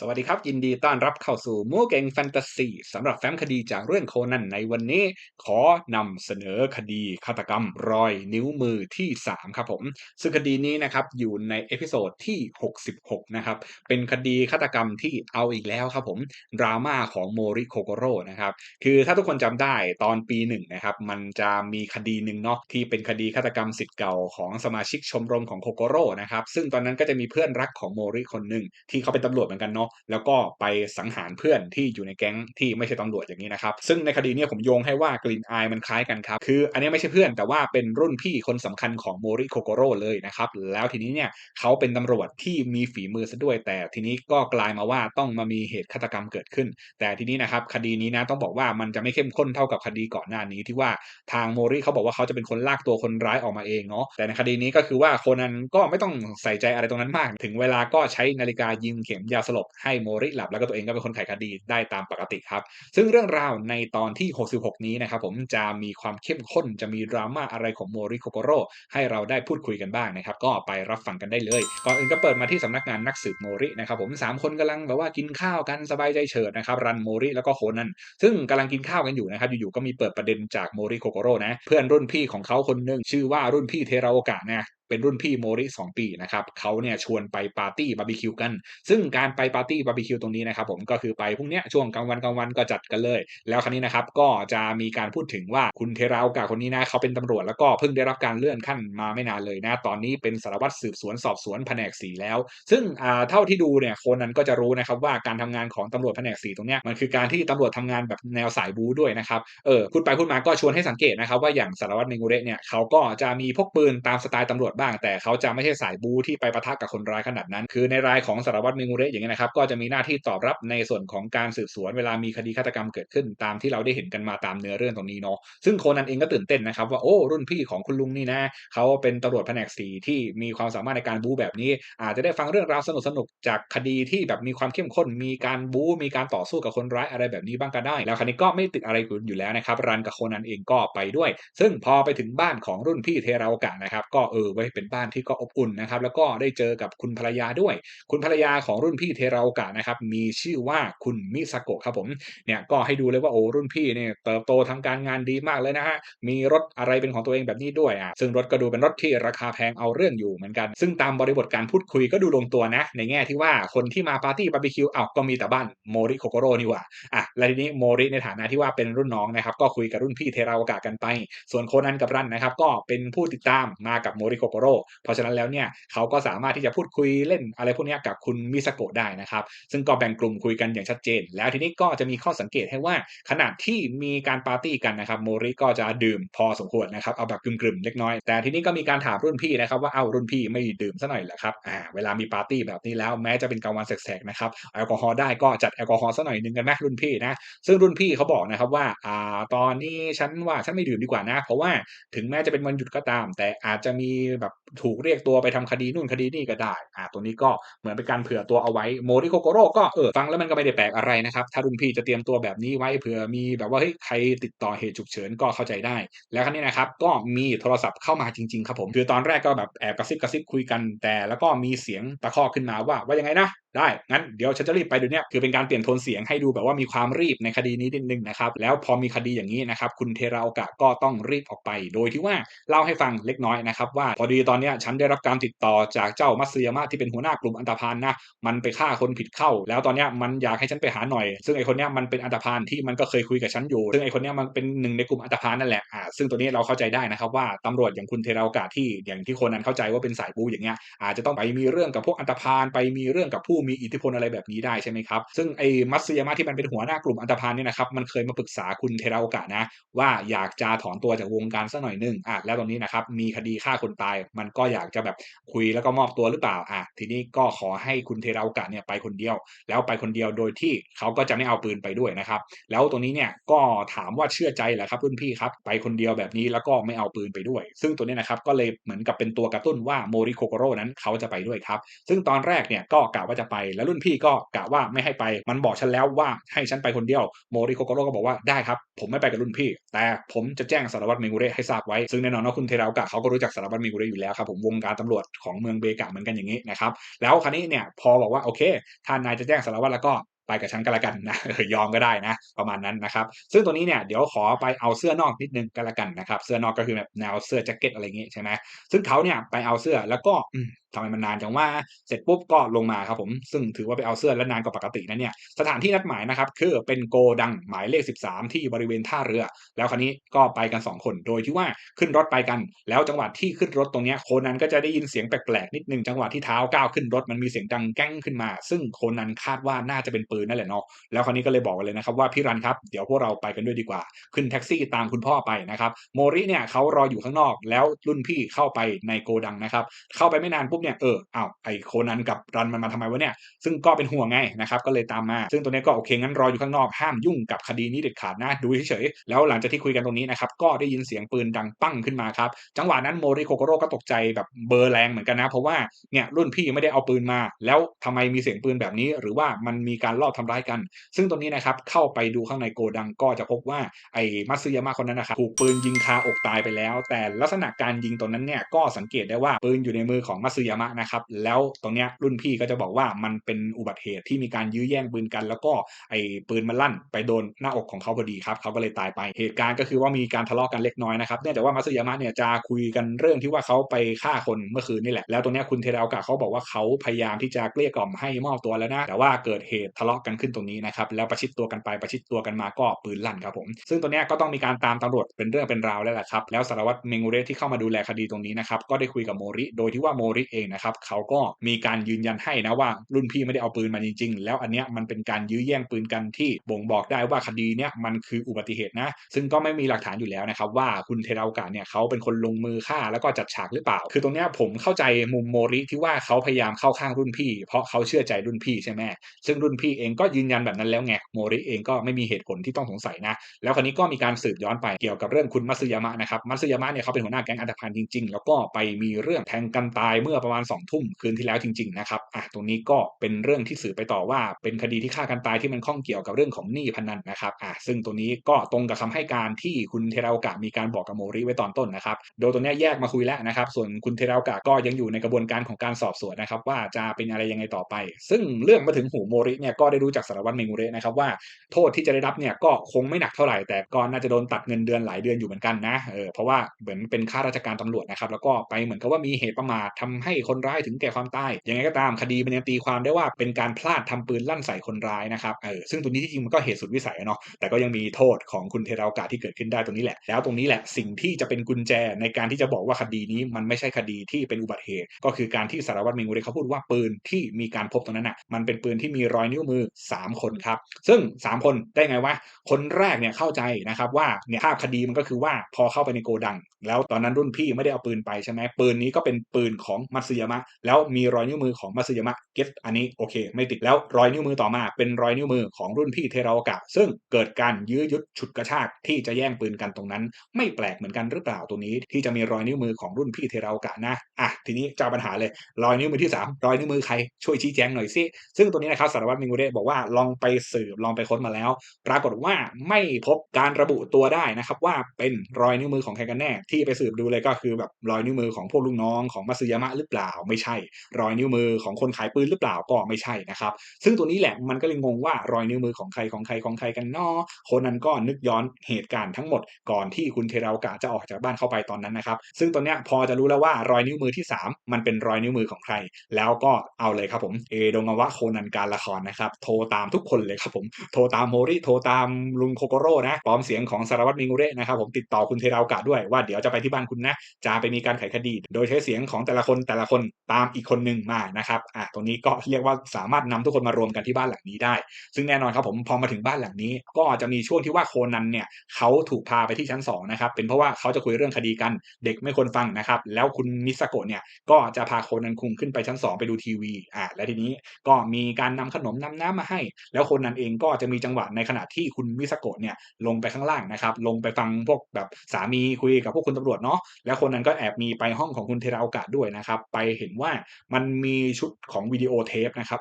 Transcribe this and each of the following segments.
สวัสดีครับ ยินดีต้อนรับเข้าสู่มูเก่งแฟนตาซีสำหรับแฟ้มคดีจากเรื่องโคนันในวันนี้ ขอนำเสนอคดีฆาตกรรมรอยนิ้วมือที่ 3 ครับผม ซึ่งคดีนี้นะครับอยู่ในเอพิโซดที่ 66 นะครับ เป็นคดีฆาตกรรมที่เอาอีกแล้วครับผม ดราม่าของโมริโคโกโร่นะครับ คือถ้าทุกคนจำได้ตอนปีหนึ่งนะครับ มันจะมีคดีหนึ่งเนาะที่เป็นคดีฆาตกรรมสิทธิ์เก่าของสมาชิกชมรมของโคโกโร่นะครับซึ่งตอนนั้นก็จะมีเพื่อนรักของโมริคนหนึ่งที่เขาเป็นตำรวจเหมือนกันเนาะแล้วก็ไปสังหารเพื่อนที่อยู่ในแก๊งที่ไม่ใช่ตำรวจอย่างนี้นะครับ ซึ่งในคดีนี้ผมโยงให้ว่ากลิ่นอายมันคล้ายกันครับคืออันนี้ไม่ใช่เพื่อนแต่ว่าเป็นรุ่นพี่คนสำคัญของโมริโคโกโร่เลยนะครับแล้วทีนี้เนี่ยเขาเป็นตำรวจที่มีฝีมือซะด้วย แต่ทีนี้ก็กลายมาว่าต้องมามีเหตุฆาตกรรมเกิดขึ้น แต่ทีนี้นะครับคดีนี้นะต้องบอกว่ามันจะไม่เข้มข้นเท่ากับคดีก่อนหน้านี้ที่ว่าทางโมริเขาบอกว่าเขาจะเป็นคนลากตัวคนร้ายออกมาเองเนาะแต่ในคดีนี้ก็คือว่าโคนันก็ไม่ต้องใส่ใจอะไรตรงนั้นมาก ถึงเวลาก็ใช้นาฬิกายิงเข็มยาสลบให้โมริหลับแล้วก็ตัวเองก็เป็นคนไขคดีได้ตามปกติครับ ซึ่งเรื่องราวในตอนที่ 66 นี้นะครับผมจะมีความเข้มข้นจะมีดราม่าอะไรของโมริโคโกโร่ให้เราได้พูดคุยกันบ้างนะครับ ก็ไปรับฟังกันได้เลย ก่อนอื่นก็เปิดมาที่สำนักงานนักสืบโมรินะครับผมสามคนกำลังแบบว่ากินข้าวกันสบายใจเฉิดนะครับรันโมริแล้วก็โคนันซึ่งกำลังกินข้าวกันอยู่นะครับอยู่ๆก็มีเปิดประเด็นจากโมริโคโกโร่นะเพื่อนรุ่นพี่ของเขาคนหนึ่งชื่อว่ารุ่นพี่เทราโอกะนะ เป็นรุ่นพี่โมริ2ปีนะครับเขาเนี่ยชวนไปปาร์ตี้บาร์บีคิวกัน ซึ่งการไปปาร์ตี้บาร์บีคิวตรงนี้นะครับผมก็คือไปพรุ่งนี้ช่วงกลางวันกลางวันก็จัดกันเลย แล้วครั้นี้นะครับก็จะมีการพูดถึงว่าคุณเทราอกาคนนี้นะเขาเป็นตำรวจแล้วก็เพิ่งได้รับการเลื่อนขั้นมาไม่นานเลยนะตอนนี้เป็นสารวัตรสืบสวนสอบสวนแผนกสีแล้ว ซึ่งเท่าที่ดูเนี่ยคนนั้นก็จะรู้นะครับว่าการทำงานของตำรวจแผนกสีตรงนี้มันคือการที่ตำรวจทำงานแบบแนวสายบูด้วยนะครับเออพูดไปพูดมาก็ชวนให้สังเกตนะครับว่าอย่างสารวัตรเมงูเระเนี่ยเขาก็จะมีพกปืนตามสไตล์ตำรวจบ้าง แต่เขาจะไม่ใช่สายบูที่ไปประทะกับคนร้ายขนาดนั้น คือในรายของสารวัตรเมงูเรอย่างเงี้ยนะครับก็จะมีหน้าที่ตอบรับในส่วนของการสืบสวนเวลามีคดีฆาตกรรมเกิดขึ้น ตามที่เราได้เห็นกันมาตามเนื้อเรื่องตรงนี้เนาะซึ่งโคนันเองก็ตื่นเต้นนะครับว่าโอ้รุ่นพี่ของคุณลุงนี่นะเขาเป็นตำรวจแผนกสีที่มีความสามารถในการบูแบบนี้ อาจจะได้ฟังเรื่องราวสนุกๆจากคดีที่แบบมีความเข้มข้น มีการบูมีการต่อสู้กับคนร้ายอะไรแบบนี้บ้างก็ได้ แล้วคราวนี้ก็ไม่ติดอะไรอยู่แล้วนะครับรันกับโคนันเองก็ไปด้วย ซึ่งพอไปถึงบ้านของรุ่นพี่เทราโอกะนะครับก็เออไว้เป็นบ้านที่ก็อบอุ่นนะครับ แล้วก็ได้เจอกับคุณภรรยาด้วย คุณภรรยาของรุ่นพี่เทราโอกะนะครับมีชื่อว่าคุณมิซาโกะครับผมเนี่ยก็ให้ดูเลยว่าโอ้รุ่นพี่เนี่ยเติบโตทางการงานดีมากเลยนะฮะมีรถอะไรเป็นของตัวเองแบบนี้ด้วยอะซึ่งรถก็ดูเป็นรถที่ราคาแพงเอาเรื่องอยู่เหมือนกัน ซึ่งตามบริบทการพูดคุยก็ดูลงตัวนะ ในแง่ที่ว่าคนที่มาปาร์ตี้บาร์บีคิวอ้าก็มีแต่บ้านโมริโคโกโร่นี่หว่าอะแล้วทีนี้โมริในฐานะที่ว่าเป็นรุ่นน้องนะครับก็คุยกับรุ่นพี่เทราโอกะกันไป ส่วนโคนันกับรันนะครับก็เป็นผู้ติดตามมากับโมริโคโกโร่เพราะฉะนั้นแล้วเนี่ยเขาก็สามารถที่จะพูดคุยเล่นอะไรพวกนี้กับคุณมิซาโกะได้นะครับ ซึ่งก็แบ่งกลุ่มคุยกันอย่างชัดเจน แล้วทีนี้ก็จะมีข้อสังเกตให้ว่าขณะที่มีการปาร์ตี้กันนะครับโมริก็จะดื่มพอสมควรนะครับเอาแบบกลุ่มๆเล็กน้อย แต่ทีนี้ก็มีการถามรุ่นพี่นะครับว่าเอารุ่นพี่ไม่ดื่มซะหน่อยเหรอครับอ่าเวลามีปาร์ตี้แบบนี้แล้วแม้จะเป็นกลางวันแสกๆนะครับแอลกอฮอล์ได้ก็จัดแอลกอฮอล์ซะหน่อยนึงกันไหมรุ่นพี่นะซึ่งรุ่นพี่เขาบอกนะครับว่าอ่าตอนนี้ฉันว่าฉันไม่ดื่มดีกว่านะ เพราะว่าถึงแม้จะเป็นวันหยุดก็ตาม แต่อาจจะมีแบบถูกเรียกตัวไปทำคดีนู่นคดีนี่ก็ได้อ่าตัวนี้ก็เหมือนเป็นการเผื่อตัวเอาไว้โมริโคโกโร่ก็เออฟังแล้วมันก็ไม่ได้แปลกอะไรนะครับถ้ารุ่นพี่จะเตรียมตัวแบบนี้ไว้เผื่อมีแบบว่าเฮ้ยใครติดต่อเหตุฉุกเฉินก็เข้าใจได้ แล้วครั้นี้นะครับก็มีโทรศัพท์เข้ามาจริงๆครับผมคือตอนแรกก็แบบแอบกระซิบกระซิบคุยกันแต่ แล้วก็มีเสียงตะคอกขึ้นมาว่าว่ายังไงนะได้ งั้นเดี๋ยวฉันจะรีบไปเดี๋ยวนี้คือเป็นการเปลี่ยนโทนเสียงให้ดูแบบว่ามีความรีบในคดีนี้นิดนึงนะครับ แล้วพอมีคดีอย่างนี้นะครับ คุณเทราโอกะก็ต้องรีบออกไป โดยที่ว่าเล่าให้ฟังเล็กน้อยนะครับว่าพอดีตอนนี้ฉันได้รับการติดต่อจากเจ้ามัตสึยามะที่เป็นหัวหน้ากลุ่มอันตพานนะ มันไปฆ่าคนผิดเข้า แล้วตอนนี้มันอยากให้ฉันไปหาหน่อย ซึ่งไอคนนี้มันเป็นอันตพานที่มันก็เคยคุยกับฉันอยู่ ซึ่งไอคนนี้มันเป็นหนึ่งในกลุ่มอันตพานนั่นแหละ อ่า ซึ่งตัวนี้เราเข้าใจได้นะครับว่าตำรวจอย่างคุณเทราโอกะที่อย่างที่คนนั้นเข้าใจว่าเป็นสายบูอย่างเงี้ยอาจจะต้องไปมีเรื่องกับพวกอันตพานไปมีเรื่องกับผู้มีอิทธิพลอะไรแบบนี้ได้ใช่ไหมครับ ซึ่งไอ้มัตสึยามะที่มันเป็นหัวหน้ากลุ่มอันตพานเนี่ยนะครับมันเคยมาปรึกษาคุณเทราโอกะนะ ว่าอยากจะถอนตัวจากวงการสักหน่อยนึงอะแล้วตอนนี้นะครับมีคดีฆ่าคนตาย มันก็อยากจะแบบคุยแล้วก็มอบตัวหรือเปล่าอะทีนี้ก็ขอให้คุณเทราโอกะเนี่ยไปคนเดียว แล้วไปคนเดียวโดยที่เขาก็จะไม่เอาปืนไปด้วยนะครับแล้วตรงนี้เนี่ยก็ถามว่าเชื่อใจแหละครับรุ่นพี่ครับไปคนเดียวแบบนี้แล้วก็ไม่เอาปืนไปด้วย ซึ่งตัวนี้นะครับก็เลยเหมือนกับเป็นตัวกระตุ้นว่าโมริโคโกโร่นั้นเขาจะไปด้วยครับซึ่งตอนแรกเนี่ยก็กะว่าจะไป แล้วรุ่นพี่ก็กะว่าไม่ให้ไป มันบอกฉันแล้วว่าให้ฉันไปคนเดียว โมริโคโกโร่ก็บอกว่าได้ครับผมไม่ไปกับรุ่นพี่ แต่ผมจะแจ้งสารวัตรเมงุเระให้ทราบไว้ ซึ่งแน่นอนว่าคุณเทราโอกะเขาก็รู้จักสารวัตรเมงุเระอยู่แล้วครับผมวงการตำรวจของเมืองเบกะเหมือนกันอย่างนี้นะครับ แล้วคราวนี้เนี่ยพอบอกว่าโอเคถ้านายจะแจ้งสารวัตรแล้วก็ไปกับฉันก็แล้วกันนะยอมก็ได้นะ ประมาณนั้นนะครับ ซึ่งตัวนี้เนี่ยเดี๋ยวขอไปเอาเสื้อนอกนิดนึงก็แล้วกันนะครับ เสื้อนอกก็คือแบบแนวเสื้อแจ็คเก็ตอะไรอย่างงี้ใช่ไหมซึ่งเขาเนี่ยไปเอาเสื้อแล้วก็อื ทำไมมันนานจังว่าเสร็จปุ๊บก็ลงมาครับผม ซึ่งถือว่าไปเอาเสื้อและนานกว่าปกตินะเนี่ย สถานที่นัดหมายนะครับคือเป็นโกดังหมายเลข 13 ที่บริเวณท่าเรือ แล้วคราวนี้ก็ไปกัน 2 คน โดยที่ว่าขึ้นรถไปกัน แล้วจังหวะที่ขึ้นรถตรงนี้โคนันก็จะได้ยินเสียงแปลกๆนิดนึงจังหวะที่เท้าก้าวขึ้นรถมันมีเสียงดังแก้งขึ้นมา ซึ่งโคนันคาดว่าน่าจะเป็นปืนนั่นแหละเนาะ แล้วคราวนี้ก็เลยบอกเลยนะครับว่าพี่รันครับเดี๋ยวพวกเราไปกันด้วยดีกว่า ขึ้นแท็กซี่ตามคุณพ่อไปนะครับ โมริเนี่ยเขารออยู่ข้างนอก แล้วรุ่นพี่เข้าไปในโกดังนะครับ เข้าไปไม่นานปุบเนี่ยเอออ้าวไอโคนันกับรันมันมาทำไมวะเนี่ยซึ่งก็เป็นห่วงไงนะครับก็เลยตามมา ซึ่งตัวนี้ก็โอเคงั้นรออยู่ข้างนอกห้ามยุ่งกับคดีนี้เด็ดขาดนะดูเฉยๆแล้วหลังจากที่คุยกันตรงนี้นะครับก็ได้ยินเสียงปืนดังปั้งขึ้นมาครับจังหวะนั้นโมริโคโกโร่ก็ตกใจแบบเบอร์แรงเหมือนกันนะ เพราะว่าเนี่ยรุ่นพี่ไม่ได้เอาปืนมา แล้วทำไมมีเสียงปืนแบบนี้ หรือว่ามันมีการลอบทำร้ายกัน ซึ่งตรงนี้นะครับเข้าไปดูข้างในโกดังก็จะพบว่าไอ้มัตสึยามะคนนั้นนะครับถูกปืนยิงคาอกตายไปแล้ว แต่ลักษณะการยิงตรงนั้นเนี่ยก็สังเกตได้ว่าปืนอยู่ในมือของมัตสึยามะนะครับ แล้วตรงเนี้ยรุ่นพี่ก็จะบอกว่ามันเป็นอุบัติเหตุที่มีการยื้อแย่งปืนกัน แล้วก็ไอ้ปืนมันลั่นไปโดนหน้าอกของเขาพอดีครับเขาก็เลยตายไปเหตุการณ์ก็คือว่ามีการทะเลาะกันเล็กน้อยนะครับเนื่องจากว่ามัตสยามะเนี่ยจะคุยกันเรื่องที่ว่าเขาไปฆ่าคนเมื่อคืนนี่แหละแล้วตรงเนี้ยคุณเทราโอกะเขาบอกว่าเขาพยายามที่จะเกลี้ยกล่อมให้มอบตัวแล้วนะแต่ว่าเกิดเหตุทะเลาะกันขึ้นตรงนี้นะครับแล้วประชิดตัวกันไปประชิดตัวกันมาก็ปืนลั่นครับผม ซึ่งตัวเนี้ยก็ต้องมีการตามตำรวจเป็นเรื่องเป็นราวแล้วแหละครับแล้วสารวัตรเมงูเรที่เข้ามาดูแลคดีตรงนี้นะครับก็ได้คุยกับโมริ โดยที่ว่าโมริเองนะครับเขาก็มีการยืนยันให้นะว่ารุ่นพี่ไม่ได้เอาปืนมาจริง ๆ แล้วอันเนี้ยมันเป็นการยื้อแย่งปืนกันที่บ่งบอกได้ว่าคดีเนี้ยมันคืออุบัติเหตุนะซึ่งก็ไม่มีหลักฐานอยู่แล้วนะครับว่าคุณเทราโอกะเนี่ยเขาเป็นคนลงมือฆ่าแล้วก็จัดฉากหรือเปล่า คือตรงเนี้ยผมเข้าใจมุมโมริที่ว่าเขาพยายามเข้าข้างรุ่นพี่ เพราะเขาเชื่อใจรุ่นพี่ใช่ไหมซึ่งรุ่นพี่เองก็ยืนยันแบบนั้นแล้วไงโมริเองก็ไม่มีเหตุผลที่ต้องสงสัยนะ แล้วคราวนี้ก็มีการสืบย้อนไปเกี่ยวกับเรื่องคุณมัตสึยามะนะครับมัตสึยามะเนี่ยเขาเป็นหัวหน้าแก๊งอันธพาลจริงๆ แล้วก็ไปมีเรื่องแทงกันตายเมื่อประมาณ2องทุ่มคืนที่แล้วจริง ๆ นะครับอะตรงนี้ก็เป็นเรื่องที่สืบไปต่อว่าเป็นคดีที่ฆ่ากันตายที่มันข้องเกี่ยวกับเรื่องของหนี้พนันนะครับอะซึ่งตัวนี้ก็ตรงกับคำให้การที่คุณเทราโอกะมีการบอกกับโมริไว้ตอนต้นนะครับ โดยตัวนี้แยกมาคุยแล้วนะครับ ส่วนคุณเทราโอกะก็ยังอยู่ในกระบวนการของการสอบสวนนะครับ ว่าจะเป็นอะไรยังไงต่อไป ซึ่งเรื่องมาถึงหูโมริเนี่ยก็ได้รู้จากสารวัตรเมงูเระนะครับว่าโทษที่จะได้รับเนี่ยก็คงไม่หนักเท่าไหร่แต่ก็น่าจะโดนตัดเงินเดือนหลายเดือนอยู่เหมือนกันนะเออเพราะว่าเหมือนเป็นข้าราชการตำรวจนะครับแล้วก็ไปเหมือนกับว่ามีเหตุประมาททำให้คนร้ายถึงแก่ความตายยังไงก็ตามคดีมันยังตีความได้ว่าเป็นการพลาดทำปืนลั่นใส่คนร้ายนะครับเออซึ่งตรงนี้ที่จริงมันก็เหตุสุดวิสัยเนาะแต่ก็ยังมีโทษของคุณเทราโอกาที่เกิดขึ้นได้ตรงนี้แหละ แล้วตรงนี้แหละสิ่งที่จะเป็นกุญแจในการที่จะบอกว่าคดีนี้มันไม่ใช่คดีที่เป็นอุบัติเหตุ ก็คือการที่สารวัตรเมงูเรเขาพูดว่าปืนที่มีการพบตรงนั้นอะมันเป็นปืนที่มีรอยนิ้วมือ 3 คนครับ ซึ่ง 3 คนได้ไงวะคนแรกเนี่ยเข้าใจนะครับว่าเนี่ยภาพคดีมันก็คือว่าพอเข้าไปในโกดัง แล้วตอนนั้นรุ่นพี่ไม่ได้เอาปืนไปใช่ไหมปืนนี้ก็เป็นปืนของมัสึยามะ แล้วมีรอยนิ้วมือของมัตสึยามะเก็ตอันนี้โอเค ไม่ติดแล้วรอยนิ้วมือต่อมา เป็นรอยนิ้วมือของรุ่นพี่เทราโอกะ ซึ่งเกิดการยื้อยุดฉุดกระชากที่จะแย่งปืนกันตรงนั้น ไม่แปลกเหมือนกันหรือเปล่าตัวนี้ ที่จะมีรอยนิ้วมือของรุ่นพี่เทราโอกะนะอะทีนี้เจ้าปัญหาเลยรอยนิ้วมือที่ 3 รอยนิ้วมือใครช่วยชี้แจงหน่อยสิซึ่งตัวนี้นะครับสารวัตรมิงูเระบอกว่าลองไปสืบลองไปค้นมาแล้ว ปรากฏว่าไม่พบการระบุตัวได้นะครับว่าเป็นรอยนิ้วมือของใครกันแน่ ที่ไปสืบดูเลยก็คือแบบรอยนิ้วมือของพวกลูกน้องของมัตสึยามะหรือเปล่าไม่ใช่ รอยนิ้วมือของคนขายปืนหรือเปล่าก็ไม่ใช่นะครับ ซึ่งตัวนี้แหละมันก็เลยงงว่ารอยนิ้วมือของใครของใครของใครกันนอคนนั้นก็นึกย้อนเหตุการณ์ทั้งหมดก่อนที่คุณเทราโอกะจะออกจากบ้านเข้าไปตอนนั้นนะครับ ซึ่งตอนนี้พอจะรู้แล้วว่ารอยนิ้วมือที่ 3 มันเป็นรอยนิ้วมือของใคร แล้วก็เอาเลยครับผมเอโดงาวะโคนันการละครนะครับโทรตามทุกคนเลยครับผมโทรตามโมริโทรตามลุงโคโกโร่นะปลอมเสียงของสารวัตรมิงูเระนะครับผมติดต่อคุณเทราโอกะด้วยว่าเดี๋ยวจะไปที่บ้านคุณนะจะไปมีการไขคดี โดยใช้เสียงของแต่ละคนแต่ละคนตามอีกคนหนึ่งมานะครับอะตรงนี้ก็เรียกว่าสามารถนำทุกคนมารวมกันที่บ้านหลังนี้ได้ ซึ่งแน่นอนครับผมพอมาถึงบ้านหลังนี้ ก็จะมีช่วงที่ว่าโคนันเนี่ยเขาถูกพาไปที่ชั้น2นะครับเป็นเพราะว่าเขาจะคุยเรื่องคดีกันเด็กไม่ควรฟังนะครับแล้วคุณมิสโกะเนี่ยก็จะพาโคนันคุงขึ้นไปชั้น 2 ไปดูทีวีอ่าและทีนี้ก็มีการนำขนมนำน้ำมาให้ แล้วโคนันเองก็จะมีจังหวะในขณะที่คุณมิสโกะเนี่ยลงไปข้างล่างนะครับลงไปฟังพวกแบบสามีคุยกับพวกคุณตำรวจเนาะแล้วคนนั้นก็แอบมีไปห้องของคุณเทราโอกะด้วยนะครับไปเห็นว่ามันมีชุดของวิดีโอเทปนะครับ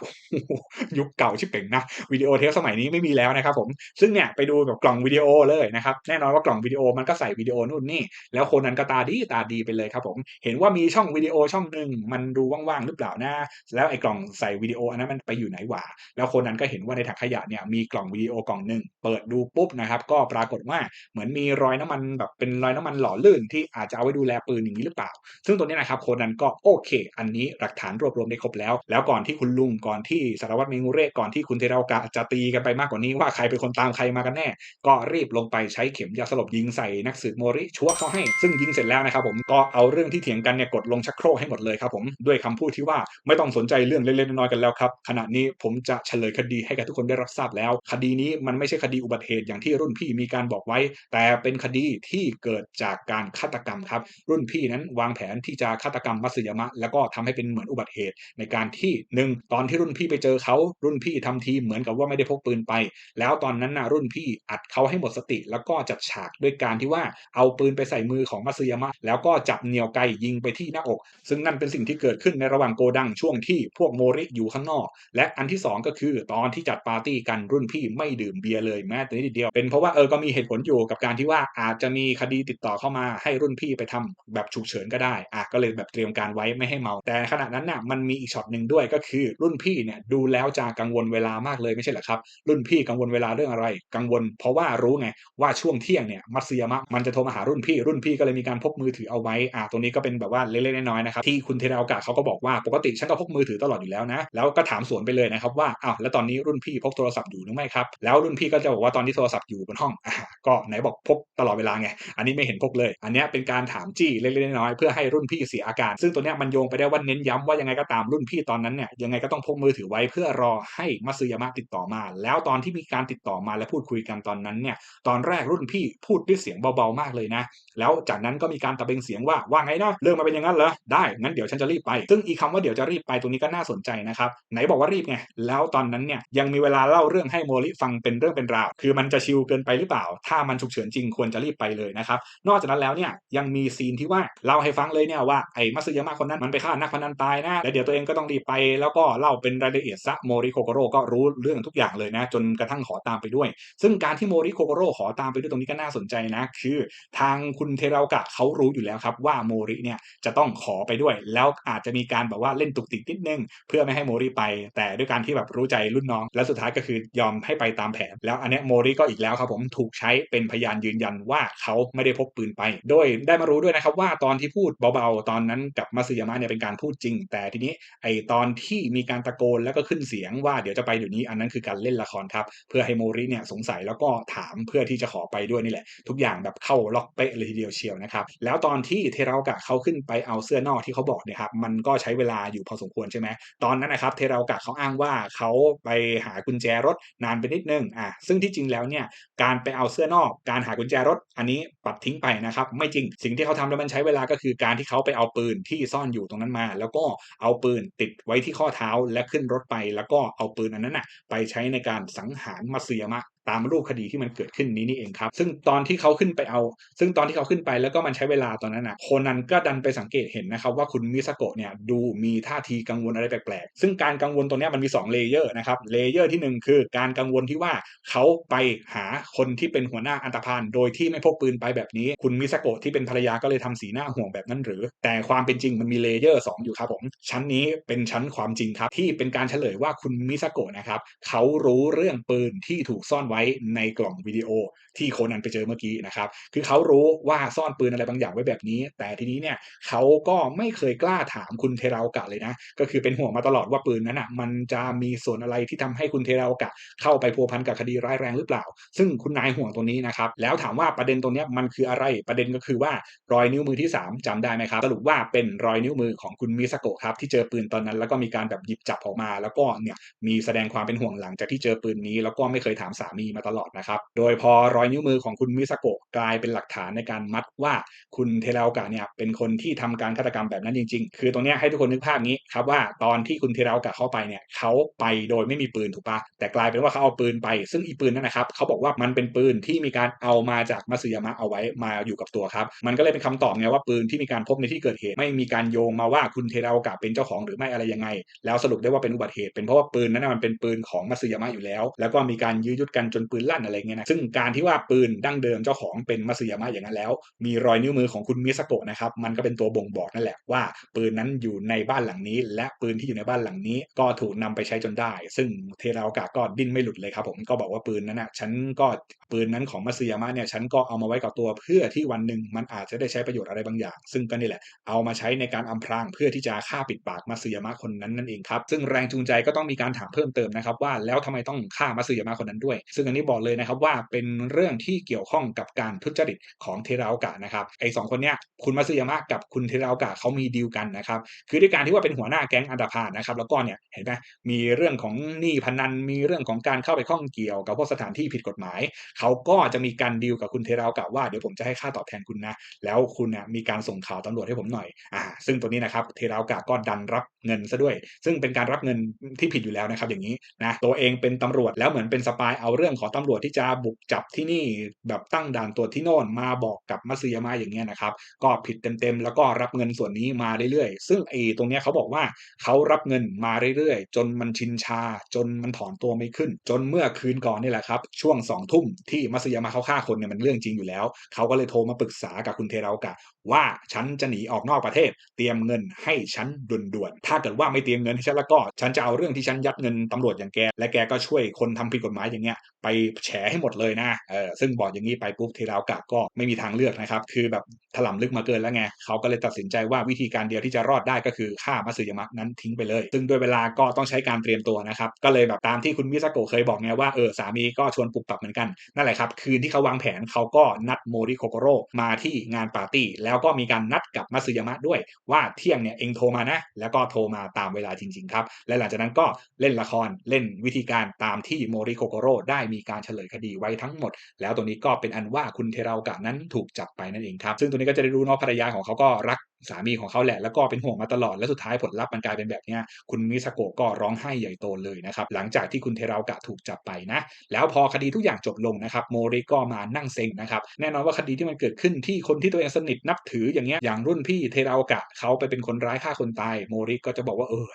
ยุคเก่าชิบเป่งนะวิดีโอเทปสมัยนี้ไม่มีแล้วนะครับผมซึ่งเนี่ยไปดูแบบกล่องวิดีโอเลยนะครับแน่นอนว่ากล่องวิดีโอมันก็ใส่วิดีโอนู่นนี่ แล้วคนนั้นก็ตาดีตาดีไปเลยครับผมเห็นว่ามีช่องวิดีโอช่องหนึ่งมันดูว่างๆหรือเปล่านะแล้วไอ้กล่องใส่วิดีโออันนั้นมันไปอยู่ไหนวะแล้วคนนั้นก็เห็นว่าในถังขยะเนี่ยมีกล่องวิดีโอกล่องหนึ่งเปิดดูปุ๊บนะครับก็ปรากฏว่าเหมือนมีรอยน้ำมันแบบเป็นรอยน้ำมันหล่อลื่นที่อาจจะเอาไว้ดูแลปืนอย่างนี้หรือเปล่า ซึ่งตัวนี้นะครับคนนั้นก็โอเค อันนี้หลักฐานรวบรวมได้ครบแล้ว แล้วก่อนที่คุณลุงก่อนที่สารวัตรเมงูเรศก่อนที่คุณเทราโอกะจะตีกันไปมากกว่านี้ว่าใครเป็นคนตามใครมากันแน่ ก็รีบลงไปใช้เข็มยาสลบยิงใส่นักสืบโมริชัวเขาให้ ซึ่งยิงเสร็จแล้วนะครับผมก็เอาเรื่องที่เถียงกันเนี่ยกดลงชักโครกให้หมดเลยครับผมด้วยคำพูดที่ว่าไม่ต้องสนใจเรื่องเล็กๆน้อยๆกันแล้วครับขณะนี้ผมจะเฉลยคดีให้กับทุกคนได้รับทราบแล้ว คดีนี้มันไม่ใช่คดีอุบัติเหตุอย่างที่รุ่นพี่มีการบอกไว้ แต่เป็นคดีที่เกิดจากการฆาตกรรมครับรุ่นพี่นั้นวางแผนที่จะฆาตกรรมมัสยามะแล้วก็ทำให้เป็นเหมือนอุบัติเหตุ ในการที่หนึ่งตอนที่รุ่นพี่ไปเจอเขารุ่นพี่ทำทีเหมือนกับว่าไม่ได้พกปืนไป แล้วตอนนั้นนะรุ่นพี่อัดเขาให้หมดสติ แล้วก็จัดฉากด้วยการที่ว่าเอาปืนไปใส่มือของมัตสึยามะแล้วก็จับเหนี่ยวไกยิงไปที่หน้าอก ซึ่งนั่นเป็นสิ่งที่เกิดขึ้นในระหว่างโกดังช่วงที่พวกโมริอยู่ข้างนอก และอันที่ 2 ก็คือตอนที่จัดปาร์ตี้กันรุ่นพี่ไม่ดื่มเบียร์เลยแม้แต่นิดเดียวเป็นเพราะว่าเออก็มีเหตุผลอยู่กับการที่ว่าอาจจะมีคดีติดต่อเข้ามาให้รุ่นพี่ไปทำแบบฉุกเฉินก็ได้อะก็เลยแบบเตรียมการไว้ไม่ให้เมา แต่ขณะนั้นน่ะมันมีอีกช็อตหนึ่งด้วยก็คือ รุ่นพี่เนี่ยดูแล้วจะกังวลเวลามากเลยไม่ใช่เหรอครับรุ่นพี่กังวลเวลาเรื่องอะไร กังวล เพราะว่ารู้ไงว่าช่วงเที่ยงเนี่ยมัตสึยามะมันจะโทรมาหารุ่นพี่รุ่นพี่ก็เลยมีการพกมือถือเอาไว้อะตรงนี้ก็เป็นแบบว่าเล็กๆน้อยๆนะครับที่คุณเทราโอกะเขาก็บอกว่าปกติฉันก็พกมือถือตลอดอยู่แล้วนะแล้วก็ถามสวนไปเลยนะครับว่าอ้าวแล้วตอนนี้รุ่นพี่พกโทรศัพท์อยู่หรือไม่ครับแล้วรุ่นพี่ก็จะบอกว่าตอนนี้โทรศัพท์อยู่บนห้องอะก็ไหนบอกพกตลอดเวลาไงอันนี้ไม่เห็นพกเลย อันนี้เป็นการถามจี้เล็กๆน้อยๆเพื่อให้รุ่นพี่เสียอาการ ซึ่งตัวนี้มันโยงไปได้ว่าเน้นย้ำว่ายังไงก็ตามรุ่นพี่ตอนนั้นเนี่ยยังไงก็ต้องพกมือถือไว้เพื่อรอให้มัตสึยามะติดต่อมา แล้วตอนที่มีการติดต่อมาและพูดคุยกันตอนนั้นเนี่ยตอนแรกรุ่นพี่พูดด้วยเสียงเบาๆมากเลยนะ แล้วจากนั้นก็มีการตะเบงเสียงว่าว่าไงนะเรื่องมาเป็นอย่างนั้นเหรอได้งั้นเดี๋ยวฉันจะรีบไป ซึ่งอีคำว่าเดี๋ยวจะรีบไปตรงนี้ก็น่าสนใจนะครับไหนบอกว่ารีบไงแล้วตอนนั้นเนี่ยยังมีเวลาเล่าเรื่องให้โมริฟังเป็นเรื่องเป็นราวคือมันจะชิลเกินไปหรือเปล่า ถ้ามันฉุกเฉินจริงควรจะรีบไปเลยนะครับนอกจากนั้นแล้วเนี่ยยังมีซีนที่ว่าเล่าให้ฟังเลยเนี่ยว่าไอ้มัตสึยามะคนนั้นมันไปฆ่านักพนันตายนะแล้วเดี๋ยวตัวเองก็ต้องรีบไป แล้วก็เล่าเป็นรายละเอียดซะโมริโคโกโร่ก็รู้เรื่องทุกอย่างเลยนะ จนกระทั่งขอตามไปด้วย ซึ่งการที่โมริโคโกโร่ขอตามไปด้วยตรงนี้ก็น่าสนใจนะ คือทางคุณเทรากะเขารู้อยู่แล้วครับว่าโมริเนี่ยจะต้องขอไปด้วย แล้วอาจจะมีการแบบว่าเล่นตุกติกนิดนึง เพื่อไม่ให้โมริไป แต่ด้วยการที่แบบรู้ใจรุ่นน้อง แล้วสุดท้ายก็คือยอมให้ไปตามแผน แล้วอันเนี้ยโมริก็อีกแล้วครับผมถูกใช้เป็นพยานยืนยันว่าเขาไม่ได้พกปืนไป โดยได้มารู้ด้วยนะครับว่าตอนที่พูดเบาๆ ตอนนั้นกับมาซึยามะเนี่ยเป็นการพูดจริง แต่ทีนี้ไอตอนที่มีการตะโกนแล้วก็ขึ้นเสียงว่าเดี๋ยวจะไปเดี๋ยวนี้อันนั้นคือการเล่นละครครับ เพื่อให้โมริเนี่ยสงสัยแล้วก็ถามเพื่อที่จะขอไปด้วยนี่แหละ ทุกอย่างแบบเข้าล็อกเป๊ะเลยทีเดียวเชียวนะครับแล้วตอนที่เทรากะเขาขึ้นไปเอาเสื้อนอกที่เขาบอกเนี่ยครับมันก็ใช้เวลาอยู่พอสมควรใช่ไหมตอนนั้นนะครับเทรากะเขาอ้างว่าเขาไปหากุญแจรถนานไปนิดนึงอะซึ่งที่จริงแล้วเนี่ยการไปเอาเสื้อนอก การหากุญแจรถ อันนี้ปัดทิ้งไปนะครับไม่จริงสิ่งที่เขาทำแล้วมันใช้เวลาก็คือการที่เขาไปเอาปืนที่ซ่อนอยู่ตรงนั้นมา แล้วก็เอาปืนติดไว้ที่ข้อเท้าและขึ้นรถไป แล้วก็เอาปืนอันนั้นน่ะไปใช้ในการสังหารมาเซียมะ ตามรูปคดีที่มันเกิดขึ้นนี้นี่เองครับ ซึ่งตอนที่เขาขึ้นไปเอา ซึ่งตอนที่เขาขึ้นไปแล้วก็มันใช้เวลาตอนนั้นนะโคนันก็ดันไปสังเกตเห็นนะครับว่าคุณมิสโกะเนี่ยดูมีท่าทีกังวลอะไรแปลกๆ ซึ่งการกังวลตรงนี้มันมี 2 เลเยอร์นะครับเลเยอร์ที่ 1 คือการกังวลที่ว่าเขาไปหาคนที่เป็นหัวหน้าอันตพานโดยที่ไม่พกปืนไปแบบนี้ คุณมิสโกะที่เป็นภรรยาก็เลยทำสีหน้าห่วงแบบนั้นหรือ แต่ความเป็นจริงมันมีเลเยอร์2อยู่ครับผมชั้นนี้เป็นชั้นความจริงครับที่เป็นการเฉลยว่าคุณมิสโกะนะครับเขารู้เรื่องปืนที่ถูกซ่อนไว้ในกล่องวิดีโอที่โคนันไปเจอเมื่อกี้นะครับ คือเขารู้ว่าซ่อนปืนอะไรบางอย่างไว้แบบนี้ แต่ทีนี้เนี่ยเขาก็ไม่เคยกล้าถามคุณเทราโอกะเลยนะ ก็คือเป็นห่วงมาตลอดว่าปืนนั้นอะมันจะมีส่วนอะไรที่ทำให้คุณเทราโอกะ เข้าไปพัวพันกับคดีร้ายแรงหรือเปล่า ซึ่งคุณนายห่วงตรงนี้นะครับ แล้วถามว่าประเด็นตรงนี้มันคืออะไร ประเด็นก็คือว่ารอยนิ้วมือที่ 3จำได้ไหมครับ สรุปว่าเป็นรอยนิ้วมือของคุณมิสโกะครับที่เจอปืนตอนนั้น แล้วก็มีการแบบหยิบจับออกมา แล้วก็เนี่ยมีแสดงความเป็นห่วงหลังจากที่เจอปืนนี้ แล้วก็ไม่เคยถามสามีมีมาตลอดนะครับ โดยพอรอยนิ้วมือของคุณมิซาโกะกลายเป็นหลักฐานในการมัดว่าคุณเทราโอกะเนี่ยเป็นคนที่ทำการฆาตกรรมแบบนั้นจริง ๆ คือตรงนี้ให้ทุกคนนึกภาพงี้ครับว่าตอนที่คุณเทราโอกะเข้าไปเนี่ยเขาไปโดยไม่มีปืนถูกปะแต่กลายเป็นว่าเขาเอาปืนไป ซึ่งอีปืนนั่นนะครับเขาบอกว่ามันเป็นปืนที่มีการเอามาจากมัสยามะเอาไว้มาอยู่กับตัวครับมันก็เลยเป็นคำตอบไงว่าปืนที่มีการพบในที่เกิดเหตุ ไม่มีการโยงมาว่าคุณเทราโอกะเป็นเจ้าของหรือไม่อะไรยังไง แล้วสรุปได้ว่าเป็นอุบัติเหตุเป็นเพราะว่าปืนนั้นมันเป็นปืนของมัสยามะอยู่แล้ว แล้วก็มีการยื้อยุดกันจนปืนลั่นอะไรเงี้ยนะซึ่งการที่ว่าปืนดั้งเดิมเจ้าของเป็นมัสยามะอย่างนั้นแล้ว มีรอยนิ้วมือของคุณมิสโกะนะครับมันก็เป็นตัวบ่งบอกนั่นแหละว่า ปืนนั้นอยู่ในบ้านหลังนี้ และปืนที่อยู่ในบ้านหลังนี้ ก็ถูกนำไปใช้จนได้ ซึ่งเทราโอกะก็ดิ้นไม่หลุดเลยครับผมก็บอกว่าปืนนั้นนะฉันก็ปืนนั้นของมัสยามะเนี่ยฉันก็เอามาไว้กับตัวเพื่อที่วันหนึ่งมันอาจจะได้ใช้ประโยชน์อะไรบางอย่าง ซึ่งก็นี่แหละเอามาใช้ในการอำพรางเพื่อที่จะฆ่าปิดปากมัสยามะคนนั้นนั่นเองครับซึ่งแรงจูงใจก็ต้องมีการถามเพิ่มเติมนะครับว่าแล้วทำไมต้องฆ่ามัสยามะคนนั้นด้วยซึ่งอันนี้บอกเลยนะครับว่าเป็นเรื่องที่เกี่ยวข้องกับการทุจริตของเทราโอกะนะครับไอ้สองคนเนี้ยคุณมัตสึยามะกับคุณเทราโอกะเขามีดีลกันนะครับคือด้วยการที่ว่าเป็นหัวหน้าแก๊งอันดาพานะครับแล้วก็เนี่ยเห็นไหมมีเรื่องของหนี้พนันมีเรื่องของการเข้าไปข้องเกี่ยวกับพวกสถานที่ผิดกฎหมาย เขาก็จะมีการดีลกับคุณเทราโอกะว่าเดี๋ยวผมจะให้ค่าตอบแทนคุณนะแล้วคุณเนี่ยมีการส่งข่าวตำรวจให้ผมหน่อยอ่าซึ่งตัวนี้นะครับเทราโอกะก็ดันรับเงินซะด้วย ซึ่งเป็นการรับเงินที่ผิดอยู่แล้วนะครับอย่างนี้นะตัวเองเป็นตำรวจแล้วเหมือนเป็นสปายเอาเรื่องของตำรวจที่จะบุกจับที่นี่แบบตั้งด่านตรวจที่โน่นมาบอกกับมัตสึยามะอย่างเงี้ยนะครับ ก็ผิดเต็มๆแล้วก็รับเงินส่วนนี้มาเรื่อยๆ ซึ่งไอ้ตรงเนี้ยเขาบอกว่าเขารับเงินมาเรื่อยๆ จนมันชินชา จนมันถอนตัวไม่ขึ้น จนเมื่อคืนก่อนนี่แหละครับ ช่วงสองทุ่มที่มัตสึยามะเขาฆ่าคนเนี่ยมันเรื่องจริงอยู่แล้ว เขาก็เลยโทรมาปรึกษากับคุณเทรากะ ว่าฉันจะหนีออกนอกประเทศ เตรียมเงินให้ฉันด่วนๆถ้าเกิดว่าไม่เตรียมเงินให้ฉันแล้วก็ ฉันจะเอาเรื่องที่ฉันยัดเงินตำรวจอย่างแกและแกก็ช่วยคนทำผิดกฎหมายอย่างเงี้ยไปแฉให้หมดเลยนะเออซึ่งบอกอย่างนี้ไปปุ๊บเทราวกะก็ไม่มีทางเลือกนะครับ คือแบบถล่มลึกมาเกินแล้วไงเขาก็เลยตัดสินใจว่าวิธีการเดียวที่จะรอดได้ก็คือฆ่ามัตสึยามะนั้นทิ้งไปเลย ซึ่งด้วยเวลาก็ต้องใช้การเตรียมตัวนะครับ ก็เลยแบบตามที่คุณมิซาโกะเคยบอกไงว่าเออสามีก็ชวนปลุกปรับเหมือนกัน นั่นแหละครับ คืนที่เขาวางแผนเขาก็นัดโมริโคโกโรมาที่งานปาร์ตี้ แล้วก็มีการนัดกับมัตสึยามะด้วย ว่าเที่ยงเนี่ยเองโทรมานะ แล้วก็โทรมาตามเวลาจริงๆครับและหลังจากนั้นก็เล่นละครเล่นวิธีการตามที่โมริโคโกโรได้มีการเฉลยคดีไว้ทั้งหมด แล้วตรงนี้ก็เป็นอันว่าคุณเทรากะนั้นถูกจับไปนั่นเองครับ ซึ่งตัวนี้ก็จะได้รู้เนาะภรรยาของเขาก็รัก สามีของเขาแหละ แล้วก็เป็นห่วงมาตลอด และสุดท้ายผลลัพธ์มันกลายเป็นแบบนี้คุณมิซาโกก็ร้องไห้ใหญ่โตเลยนะครับ หลังจากที่คุณเทรากะถูกจับไปนะ แล้วพอคดีทุกอย่างจบลงนะครับ โมริก็มานั่งเซ็งนะครับ แน่นอนว่าคดีที่มันเกิดขึ้นที่คนที่ตัวเองสนิทนับถืออย่างเงี้ย อย่างรุ่นพี่เทรากะเขาไปเป็นคนร้ายฆ่าคนตาย โมริก็จะบอกว่าเออ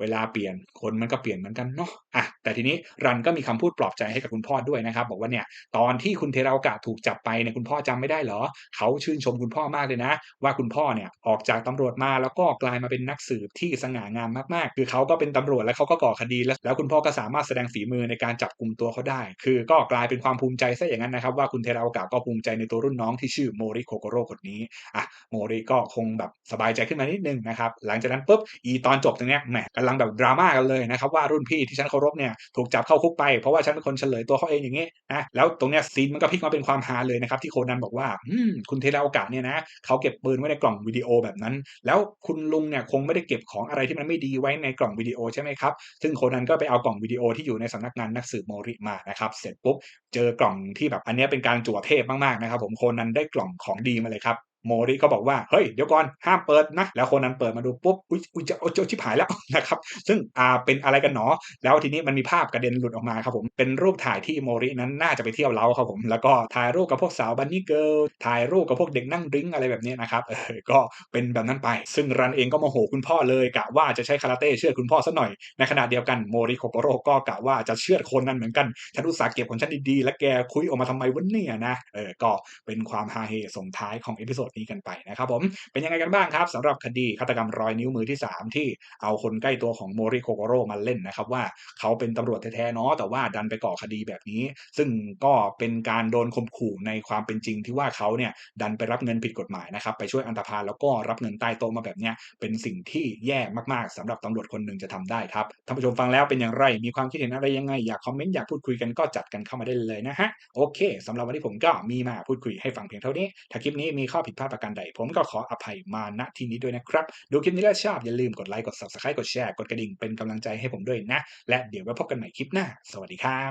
เวลาเปลี่ยนคนมันก็เปลี่ยนเหมือนกันเนาะ อะ แต่ทีนี้รันก็มีคำพูดปลอบใจให้กับคุณพ่อด้วยนะครับ บอกว่าเนี่ย ตอนที่คุณเทรากะถูกจับไปเนี่ยคุณพ่อจำไม่ได้เหรอ เขาชื่นชมคุณพ่อมากเลยนะ ว่าคุณพ่อเนี่ยออกจากตำรวจมาแล้วก็กลายมาเป็นนักสืบที่สง่างามมากๆ คือเขาก็เป็นตำรวจแล้วเขาก็ก่อคดีแล้วแล้วคุณพ่อก็สามารถแสดงฝีมือในการจับกลุ่มตัวเขาได้ คือก็กลายเป็นความภูมิใจซะอย่างนั้นนะครับว่าคุณเทราโอกะก็ภูมิใจในตัวรุ่นน้องที่ชื่อโมริโคโกโร่คนนี้อะโมริก็คงแบบสบายใจขึ้นมานิดนึงนะครับหลังจากนั้นปุ๊บอีตอนจบตรงนี้แหมกำลังแบบดราม่ากันเลยนะครับว่ารุ่นพี่ที่ฉันเคารพเนี่ยถูกจับเข้าคุกไปเพราะว่าฉันเป็นคนเฉลยตัวเขาเองอย่างงี้นะแล้วตรงเนี้ยซีนมันก็พลิกมาเป็นความฮาเลยนะครับที่โคนันบอกว่าอืมคุณเทราโอกะเนี่ยนะเขาเก็บปืนไว้ในกล่องวิดีโแบบนั้น แล้วคุณลุงเนี่ยคงไม่ได้เก็บของอะไรที่มันไม่ดีไว้ในกล่องวิดีโอใช่ไหมครับซึ่งโคนันก็ไปเอากล่องวิดีโอที่อยู่ในสำนักงานนักสืบโมริมานะครับเสร็จปุ๊บเจอกล่องที่แบบอันนี้เป็นการจั่วเทพมากๆนะครับผมโคนันได้กล่องของดีมาเลยครับ โมริก็บอกว่าเฮ้ยเดี๋ยวก่อนห้ามเปิดนะแล้วคนนั้นเปิดมาดูปุ๊บอุ๊ยอุ๊ยจะโอ้ชิบหายแล้วนะครับซึ่งอ่าเป็นอะไรกันหนอ แล้วทีนี้มันมีภาพกระเด็นหลุดออกมาครับผมเป็นรูปถ่ายที่โมรินั้นน่าจะไปเที่ยวเล้าครับผมแล้วก็ถ่ายรูปกับพวกสาวบันนี่เกิลถ่ายรูปกับพวกเด็กนั่งดริ้งอะไรแบบนี้นะครับเออก็เป็นแบบนั้นไป ซึ่งรันเองก็โมโหคุณพ่อเลยกะว่าจะใช้คาราเต้เชื่อคุณพ่อซะหน่อยในขณะเดียวกันโมริโคโกโรก็กะว่าจะเชื่อคนนั้นเหมือนกันฉันอุตส่าห์เก็บของฉันดีๆและแกคุยออกมาทำไมวะเนี่ยนะเออก็เป็นความฮาเฮส่งท้ายของเอพิโซดนี้กันไปนะครับผมเป็นยังไงกันบ้างครับสำหรับคดีฆาตกรรมรอยนิ้วมือที่ 3 ที่เอาคนใกล้ตัวของโมริโคโกโรมาเล่นนะครับว่าเขาเป็นตำรวจแท้ๆเนาะแต่ว่าดันไปก่อคดีแบบนี้ ซึ่งก็เป็นการโดนข่มขู่ในความเป็นจริงที่ว่าเขาเนี่ยดันไปรับเงินผิดกฎหมายนะครับไปช่วยอันตพาลแล้วก็รับเงินใต้โต๊ะมาแบบเนี้ยเป็นสิ่งที่แย่มากๆสำหรับตำรวจคนหนึ่งจะทำได้ครับท่านผู้ชมฟังแล้วเป็นอย่างไร มีความคิดเห็นอะไรยังไงอยากคอมเมนต์อยากพูดคุยกันก็จัดกันเข้ามาได้เลยนะฮะโอเคสำหรับวันนี้ผมก็มีมาพูดคุยให้ฟังเพียงเท่านี้ถ้าคลิปนี้มีข้อผิดพลาดประการใด ผมก็ขออภัยมาณที่นี้ด้วยนะครับ ดูคลิปนี้แล้วชอบอย่าลืมกดไลค์กด subscribe กดแชร์กดกระดิ่งเป็นกำลังใจให้ผมด้วยนะ และเดี๋ยวไว้พบกันใหม่คลิปหน้า สวัสดีครับ